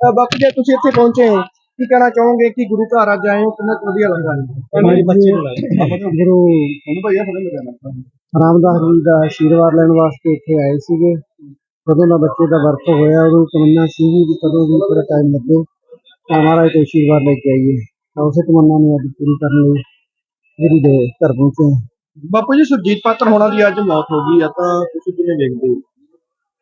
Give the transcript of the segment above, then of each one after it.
ਬਾਕੀ ਜੇ ਤੁਸੀਂ ਇੱਥੇ ਪਹੁੰਚੇ ਹੋ ਕੀ ਕਹਿਣਾ ਚਾਹੋਗੇ ਕਿ ਗੁਰੂ ਘਰ ਅੱਜ ਆਏ ਹੋ ਕਿੰਨਾ ਕੁ ਵਧੀਆ ਲੱਗਾ? ਜੀ ਬੱਚੇ ਗੁਰੂ ਤੁਹਾਨੂੰ ਭਈਆ ਫੜਨ ਲੱਗਿਆ ਰਾਮਦਾਸ ਜੀ ਦਾ ਆਸ਼ੀਰਵਾਦ ਲੈਣ ਵਾਸਤੇ ਇੱਥੇ ਆਏ ਸੀਗੇ। ਕਦੋਂ ਦਾ ਬੱਚੇ ਦਾ ਵਰਤ ਹੋਇਆ ਉਦੋਂ ਤਮੰਨਾ ਸੀ ਵੀ ਕਦੋਂ ਵੀ ਥੋੜਾ ਟਾਈਮ ਲੱਗੇ ਤਾਂ ਮਹਾਰਾਜ ਤੋਂ ਆਸ਼ੀਰਵਾਦ ਲੈ ਕੇ ਆਈਏ। ਤਾਂ ਉਸੇ ਤਮੰਨਾ ਨੂੰ ਅੱਜ ਪੂਰੀ ਕਰਨ ਲਈ ਗੁਰੂ ਦੇ ਘਰ ਪਹੁੰਚੇ। ਬਾਪੂ ਜੀ ਸੁਰਜੀਤ ਪਾਤਰ ਹੋਣਾ ਦੀ ਅੱਜ ਮੌਤ ਹੋ ਗਈ ਆ ਤਾਂ ਤੁਸੀਂ ਕਿਵੇਂ ਵੇਖਦੇ ਹੋ?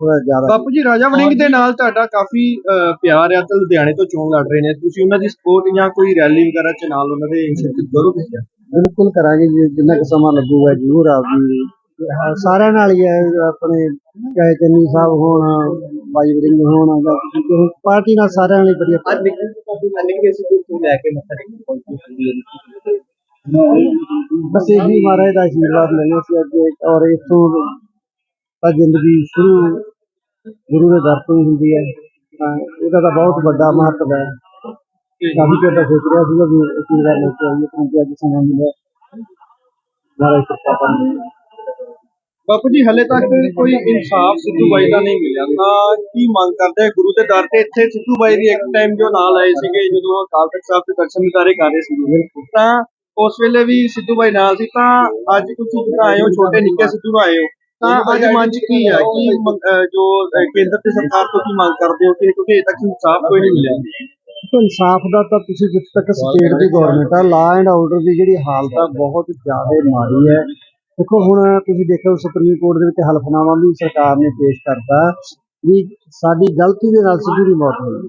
ਥੋੜਾ ਜ਼ਿਆਦਾ ਬਾਪੂ ਜੀ ਰਾਜਾ ਵੜਿੰਗ ਦੇ ਨਾਲ ਤੁਹਾਡਾ ਕਾਫੀ ਅਹ, ਪਿਆਰ ਆ ਤੇ ਲੁਧਿਆਣੇ ਤੋਂ ਚੋਣ ਲੜ ਰਹੇ ਨੇ। ਤੁਸੀਂ ਉਹਨਾਂ ਦੀ ਸਪੋਰਟ ਜਾਂ ਕੋਈ ਰੈਲੀ ਵਗੈਰਾ ਚ ਨਾਲ ਉਹਨਾਂ ਦੇ ਸ਼ਿਰਕਤ ਕਰੋਗੇ? ਬਿਲਕੁਲ ਕਰਾਂਗੇ ਜੀ ਜਿੰਨਾ ਕੁ ਸਮਾਂ ਲੱਗੂਗਾ ਜ਼ਰੂਰ ਆਪਦੀ ਹਾਂ, ਸਾਰਿਆਂ ਨਾਲ ਹੀ ਹੈ ਆਪਣੇ ਚਾਹੇ ਚੰਨੀ ਸਾਹਿਬ ਹੋਣ ਬਾਈ ਵਰਿੰਗ ਹੋਣ ਜਾਂ ਕਿਸੇ ਹੋਰ ਪਾਰਟੀ ਨਾਲ ਸਾਰਿਆਂ ਨਾਲ ਹੀ ਵਧੀਆ ਲੈ ਕੇ ਮੱਥਾ ਟੇਕਣ ਪਹੁੰਚੇ ਬਸ ਇਹੀ ਮਹਾਰਾਜ ਦਾ ਆਸ਼ੀਰਵਾਦ ਲੈਣਾ ਸੀ ਅੱਜ ਔਰ ਇਥੋਂ ਤਾਂ ਜ਼ਿੰਦਗੀ ਸ਼ੁਰੂ ਗੁਰੂ ਦੇ ਦਰ ਤੋਂ ਹੀ ਹੁੰਦੀ ਹੈ। ਤਾਂ ਇਹਦਾ ਤਾਂ ਬਹੁਤ ਵੱਡਾ ਮਹੱਤਵ ਹੈ। ਕਾਫੀ ਚਿਰ ਤੋਂ ਸੋਚ ਰਿਹਾ ਸੀਗਾ ਵੀ ਆਸ਼ੀਰਵਾਦ ਲੈ ਕੇ ਆਈਏ ਕਿਉਂਕਿ ਅੱਜ ਸਮਾਂ ਮਿਲਿਆ ਮਹਾਰਾਜ ਕਿਰਪਾ ਕਰਨ। ਬਾਪੂ ਜੀ ਹਲੇ ਤੱਕ ਕੋਈ ਇਨਸਾਫ ਸਿੱਧੂ ਬਾਈ ਦਾ ਨਹੀਂ ਮਿਲਿਆ। ਤਾਂ ਕੀ ਮੰਗ ਕਰਦੇ ਗੁਰੂ ਦੇ ਦਰ ਤੇ ਇੱਥੇ ਸਿੱਧੂ ਬਾਈ ਦੀ ਇੱਕ ਟਾਈਮ ਜੋ ਨਾਲ ਆਏ ਸੀਗੇ ਜਦੋਂ ਅਕਾਲ ਤਖਤ ਸਾਹਿਬ ਦੇ ਦਰਸ਼ਨ ਦਿਦਾਰੇ ਕਰ ਰਹੇ ਸੀਗੇ। ਤਾਂ ਉਸ ਵੇਲੇ ਵੀ ਸਿੱਧੂ ਬਾਈ ਨਾਲ ਸੀ। ਤਾਂ ਅੱਜ ਤੁਸੀਂ ਜਿਹੜਾ ਆਏ ਹੋ ਛੋਟੇ ਨਿੱਕੇ ਸਿੱਧੂ ਨੂੰ ਆਏ ਹੋ। ਤਾਂ ਅੱਜ ਮਨ ਚ ਕੀ ਹੈ ਕੀ ਜੋ ਕੇਂਦਰ ਤੇ ਸਰਕਾਰ ਤੋਂ ਕੀ ਮੰਗ ਕਰਦੇ ਹੋ ਕਿ ਕਿਉਂਕਿ ਅਜੇ ਤੱਕ ਇਨਸਾਫ ਕੋਈ ਨਹੀਂ ਮਿਲਿਆ? ਇਨਸਾਫ ਦਾ ਤਾਂ ਤੁਸੀਂ ਜਿੱਥੇ ਤੱਕ ਸਟੇਟ ਦੀ ਗਵਰਨਮੈਂਟ ਆ ਲਾ ਐਂਡ ਆਰਡਰ ਦੀ ਜਿਹੜੀ ਹਾਲਤ ਆ ਬਹੁਤ ਜ਼ਿਆਦਾ ਮਾੜੀ ਹੈ। ਦੇਖੋ ਹੁਣ ਤੁਸੀਂ ਦੇਖੋ ਸੁਪਰੀਮ ਕੋਰਟ ਦੇ ਵਿੱਚ ਹਲਫਨਾਮਾ ਵੀ ਸਰਕਾਰ ਨੇ ਪੇਸ਼ ਕਰਤਾ ਵੀ ਸਾਡੀ ਗਲਤੀ ਦੇ ਨਾਲ ਸਿੱਧੂ ਦੀ ਮੌਤ ਹੋਈ।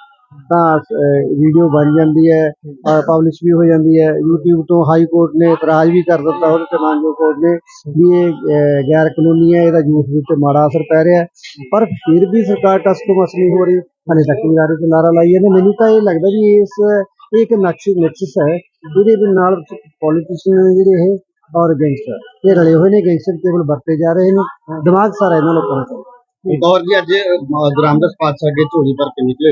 ਤਾਂ ਵੀਡੀਓ ਬਣ ਜਾਂਦੀ ਹੈ ਪਬਲਿਸ਼ ਵੀ ਹੋ ਜਾਂਦੀ ਹੈ। YouTube ਤੋਂ ਹਾਈ ਕੋਰਟ ਨੇ ਇਤਰਾਜ਼ ਵੀ ਕਰ ਦਿੱਤਾ, ਉਹਦੇ ਤੇ ਮਾਨਜੋ ਕੋਰਟ ਨੇ ਵੀ ਇਹ ਗੈਰ ਕਾਨੂੰਨੀ ਹੈ, ਇਹਦਾ ਯੂਥ ਦੇ ਉੱਤੇ ਮਾੜਾ ਅਸਰ ਪੈ ਰਿਹਾ ਪਰ ਫਿਰ ਵੀ ਸਰਕਾਰ ਟਸ ਤੋਂ ਮਸ ਨਹੀਂ ਹੋ ਰਹੀ। ਹਲੇ ਤੱਕ ਵੀ ਨਾਰੇ ਤੇ ਨਾਰਾ ਲਾਈ ਜਾਂਦੇ। ਮੈਨੂੰ ਤਾਂ ਇਹ ਲੱਗਦਾ ਵੀ ਇਸ, ਇਹ ਇੱਕ ਨਕਸ਼, ਨਕਸ਼ਸ ਹੈ, ਜਿਹਦੇ ਦੇ ਨਾਲ ਪੋਲੀਟੀਸ਼ੀਅਨ ਜਿਹੜੇ ਇਹ, ਔਰ ਗੈਂਗਸਟਰ ਇਹ ਰਲੇ ਹੋਏ ਨੇ ਗੈਂਗਸਟਰ ਕੇਵਲ ਵਰਤੇ ਜਾ ਰਹੇ ਨੇ। ਦਿਮਾਗ ਸਾਰਾ ਇਹਨਾਂ ਲੋਕਾਂ ਦਾ ਔਰ ਜੀ, ਅੱਜ ਗ੍ਰਾਮਦਸ ਪਾਤਸ਼ਾਹ ਅੱਗੇ ਝੋਲੀ ਭਰ ਕੇ ਨਿਕਲੇ।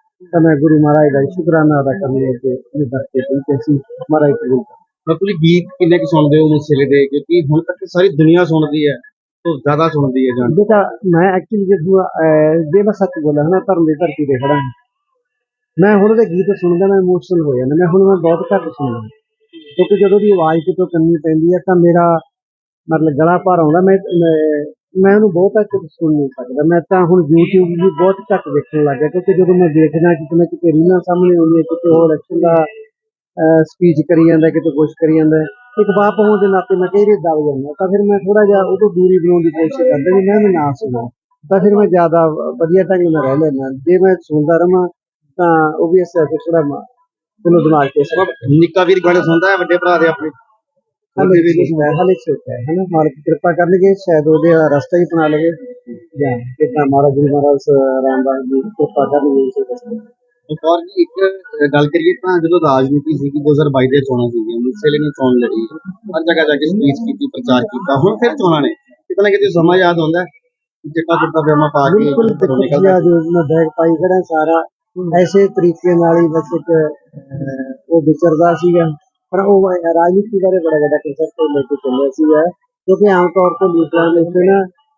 ਤਾਂ ਮੈਂ ਗੁਰੂ ਮਹਾਰਾਜ ਦਾ ਸ਼ੁਕਰਾਨਾ ਅਦਾ ਕਰਨ ਲਈ ਅੱਗੇ ਇਹ ਦਰਤੇ ਪਹੁੰਚੇ ਸੀ। ਮਹਾਰਾਜ ਕਰੇ। ਮੈਂ ਤੁਸੀਂ ਗੀਤ ਕਿੰਨੇ ਕੁ ਸੁਣਦੇ ਹੋ ਮੁਸਲੇ ਦੇ ਕਿਉਂਕਿ ਹੁਣ ਤੱਕ ਸਾਰੀ ਦੁਨੀਆ ਸੁਣਦੀ ਹੈ ਤੋਂ ਜ਼ਿਆਦਾ ਸੁਣਦੀ ਹੈ ਜਾਨ। ਬੇਟਾ ਮੈਂ ਐਕਚੁਅਲੀ ਜਦੋਂ ਜੇ ਮੈਂ ਸੱਚ ਬੋਲਾਂ ਨਾ ਧਰਮ ਦੀ ਧਰਤੀ ਤੇ ਖੜਾ ਮੈਂ ਹੁਣ ਦੇ ਗੀਤ ਸੁਣਦਾ ਮੈਂ ਇਮੋਸ਼ਨਲ ਹੋ ਜਾਂਦਾ। ਮੈਂ ਹੁਣ ਮੈਂ ਬਹੁਤ ਘੱਟ ਸੁਣਦਾ ਕਿਉਂਕਿ ਜਦੋਂ ਦੀ ਆਵਾਜ਼ ਕਿਤੋਂ ਕੰਨੀ ਪੈਂਦੀ ਹੈ ਤਾਂ ਮੇਰਾ ਮਤਲਬ ਗਲਾ ਭਰ ਆਉਂਦਾ। ਮੈਂ ਮੈਂ- ਉਹਨੂੰ ਬਹੁਤ ਘੱਟ ਸੁਣ ਨਹੀਂ ਸਕਦਾ। ਮੈਂ ਤਾਂ ਹੁਣ YouTube ਵੀ ਬਹੁਤ ਘੱਟ ਦੇਖਣ ਲੱਗ ਗਿਆ, ਕਿਉਂਕਿ ਜਦੋਂ ਮੈਂ ਦੇਖਦਾ ਕਿ ਕਿਤੇ ਕਿਤੇ ਰੀਲਾਂ ਸਾਹਮਣੇ ਆਉਂਦੀਆਂ, ਕਿਤੇ ਹੋਰ ਇਲੈਕਸ਼ਨ ਦਾ ਸਪੀਚ ਕਰੀ ਜਾਂਦਾ, ਕਿਤੇ ਕੁਛ ਕਰੀ ਜਾਂਦਾ, ਇੱਕ ਬਾਪ ਹੋਣ ਦੇ ਨਾਤੇ ਮੈਂ ਕਈ ਵਾਰੀ ਦਬ ਜਾਂਦਾ। ਤਾਂ ਫਿਰ ਮੈਂ ਥੋੜਾ ਜਿਹਾ ਉਹ ਤੋਂ ਦੂਰੀ ਬਣਾਉਣ ਦੀ ਕੋਸ਼ਿਸ਼ ਕਰਦਾ ਵੀ ਮੈਂ ਵੀ ਨਾ ਸੁਣਾ। ਤਾਂ ਫਿਰ ਮੈਂ ਜ਼ਿਆਦਾ ਵਧੀਆ ਢੰਗ ਨਾਲ ਰਹਿ ਲੈਂਦਾ। ਜੇ ਮੈਂ ਸੁਣਦਾ ਰਵਾਂ ਤਾਂ ਉਹ ਵੀ ਇਸ ਥੋੜਾ ਮੈਨੂੰ ਦਿਮਾਗ ਤੇ ਅਸਰ ਨਿੱਕਾ ਵੀਰ ਗਾਣੇ ਸੁਣਦਾ ਹੈ, ਵੱਡੇ ਭਰਾ ਦੇ ਆਪਣੇ? ਹਲੇ ਵੀ ਛੋਟਾ ਹੈ ਹਲੇ ਛੋਟਾ ਹੈ ਹਨਾ? ਮਾਲਕ ਕਿਰਪਾ ਕਰਨਗੇ ਸ਼ਾਇਦ ਉਹਦੇ ਵਾਲਾ ਰਸਤਾ ਹੀ ਅਪਣਾ ਲਵੇ। ਜਾਂ ਕਿਤਾ ਮਹਾਰਾਜ ਜੀ ਮਹਾਰਾਜ ਰਾਮਦਾਸ ਜੀ ਕਿਰਪਾ ਕਰਨਗੇ ਇਸੇ ਰਸਤੇ ਇੱਕ ਔਰ ਜੀ ਇੱਕ ਅਹ, ਗੱਲ ਕਰੀਏ ਤਾਂ ਜਦੋਂ ਰਾਜਨੀਤੀ ਸੀ 2022 ਦੇ ਚੋਣਾਂ ਸੀਗੀਆਂ ਮੂਸੇਲੇ ਨੇ ਚੋਣ ਲੜੀ। ਹਰ ਜਗ੍ਹਾ ਜਾ ਕੇ ਸਪੀਚ ਕੀਤੀ ਪ੍ਰਚਾਰ ਕੀਤਾ ਹੁਣ ਫਿਰ ਚੋਣਾਂ ਨੇ। ਕਿਤੇ ਨਾ ਕਿਤੇ ਸਮਾਂ ਯਾਦ ਆਉਂਦਾ ਚਿੱਟਾ ਪਜਾਮਾ ਪਾ ਕੇ ਬਿਲਕੁਲ ਨਿਕਲਦਾ ਮੈਂ ਬੈਗ ਪਾਈ ਖੜਾ ਸਾਰਾ ਐਸੇ ਤਰੀਕੇ ਨਾਲ ਹੀ ਬਸ ਇੱਕ ਉਹ ਵਿਚਰਦਾ ਸੀਗਾ। ਪਰ ਉਹ ਰਾਜਨੀਤੀ ਬਾਰੇ ਬੜਾ ਵੱਡਾ ਕਨਸੈਪਟ ਲੈ ਕੇ ਚੱਲਿਆ ਸੀਗਾ ਕਿਉਂਕਿ ਆਮ ਤੌਰ ਤੇ ਲੀਡਰਾਂ ਦੇ ਉੱਤੇ ਨਾ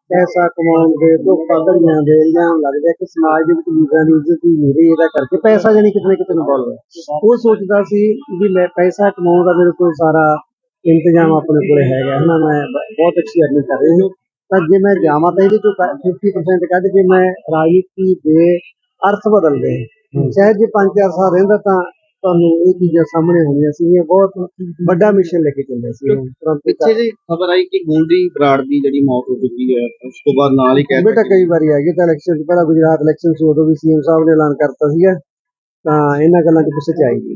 ਪੈਸਾ ਕਮਾਉਣ ਦੇ ਤੋਂ ਪਗੜੀਆਂ ਦੇ ਇਲਜ਼ਾਮ ਲੱਗਦੇ ਕਿ ਸਮਾਜ ਦੇ ਵਿੱਚ ਲੀਡਰਾਂ ਦੀ ਇੱਜ਼ਤ ਹੀ ਨਹੀਂ ਰਹੀ ਇਹਦਾ ਕਰਕੇ ਪੈਸਾ ਜਾਨੀ ਕਿਤੇ ਨਾ ਕਿਤੇ ਇਨਵੋਲਵ ਹੈ ਉਹ ਸੋਚਦਾ ਸੀ ਵੀ ਮੈਂ ਪੈਸਾ ਕਮਾਉਣ ਦਾ ਮੇਰੇ ਕੋਲ ਸਾਰਾ ਇੰਤਜ਼ਾਮ ਆਪਣੇ ਕੋਲੇ ਹੈਗਾ ਹੈ ਨਾ ਮੈਂ ਬਹੁਤ ਅੱਛੀ ਅਰਨਿੰਗ ਕਰ ਰਹੀ ਹਾਂ। ਤਾਂ ਜੇ ਮੈਂ ਜਾਵਾਂ ਤਾਂ ਇਹਦੇ ਚੋਂ 50% ਕੱਢ ਕੇ ਮੈਂ ਰਾਜਨੀਤੀ ਦੇ ਅਰਥ ਬਦਲ ਦੇ। ਸ਼ਾਇਦ ਜੇ 5-4 ਸਾਲ ਰਹਿੰਦਾ ਤਾਂ ਤੁਹਾਨੂੰ ਇਹ ਚੀਜ਼ਾਂ ਸਾਹਮਣੇ ਹੋਣੀਆਂ ਸੀਗੀਆਂ ਬਹੁਤ ਵੱਡਾ ਮਿਸ਼ਨ ਲੈ ਕੇ ਚੱਲਿਆ ਸੀ ਪਿੱਛੇ ਜੀ ਖਬਰ ਆਈ ਕਿ ਗੋਲਡੀ ਬਰਾੜ ਦੀ ਜਿਹੜੀ ਮੌਤ ਹੋ ਚੁੱਕੀ ਹੈ ਉਸ ਤੋਂ ਬਾਅਦ ਨਾਲ ਹੀ ਕਹਿ ਬੇਟਾ ਕਈ ਵਾਰੀ ਆ ਗਏ ਤਾਂ ਇਲੈਕਸ਼ਨ ਪਹਿਲਾਂ ਗੁਜਰਾਤ ਇਲੈਕਸ਼ਨ ਸੀ ਉਦੋਂ ਵੀ ਸੀਐਮ ਸਾਹਿਬ ਨੇ ਐਲਾਨ ਕਰਤਾ ਸੀਗਾ ਤਾਂ ਇਹਨਾਂ ਗੱਲਾਂ 'ਚ ਪਿੱਛੇ ਚ ਆਈ।